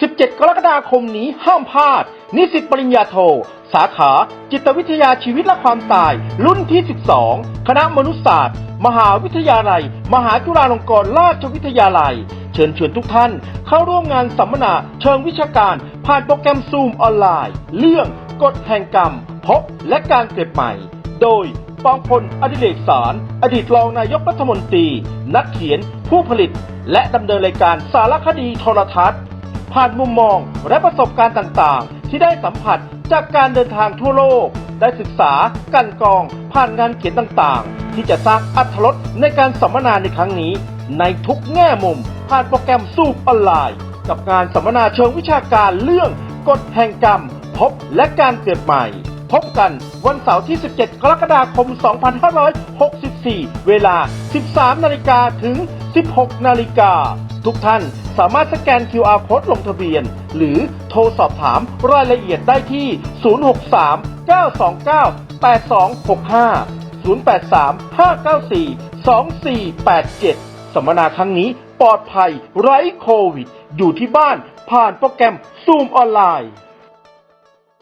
17 กรกฎาคมนี้ห้ามพลาด นิสิตปริญญาโท สาขาจิตวิทยาชีวิตและความตาย รุ่นที่ 12 คณะมนุษยศาสตร์ มหาวิทยาลัย มหาจุฬาลงกรณราชวิทยาลัย เชิญชวนทุกท่าน เข้าร่วมงานสัมมนาเชิงวิชาการ ผ่านโปรแกรมซูมออนไลน์ เรื่องกฎแห่งกรรม พบและการเกิดใหม่ โดยปองพลอดิเรกสาร อดีตรองนายกรัฐมนตรี นักเขียน ผู้ผลิต และดำเนินรายการสารคดีโทรทัศน์ ผ่านมุมมองและประสบการณ์ต่างๆ ที่ได้สัมผัสจากการเดินทางทั่วโลก ได้ศึกษากันกองผ่านงานเขียนต่างๆ ที่จะสร้างอัธรสในการสัมมนาในครั้งนี้ ในทุกแง่มุม ผ่านโปรแกรมสูบออนไลน์ กับงานสัมมนาเชิงวิชาการเรื่องกฎแห่งกรรม พบและการเกิดใหม่ พบกันวันเสาร์ที่ 17 กรกฎาคม 2564 เวลา 13 นาฬิกาถึง 16 นาฬิกา ทุกท่านสามารถสแกน QR Code ลงทะเบียน หรือโทรสอบถามรายละเอียดได้ที่ 063 929 8265 083 594 2487 สัมมนาครั้งนี้ปลอดภัยไร้โควิด อยู่ที่บ้านผ่านโปรแกรมซูมออนไลน์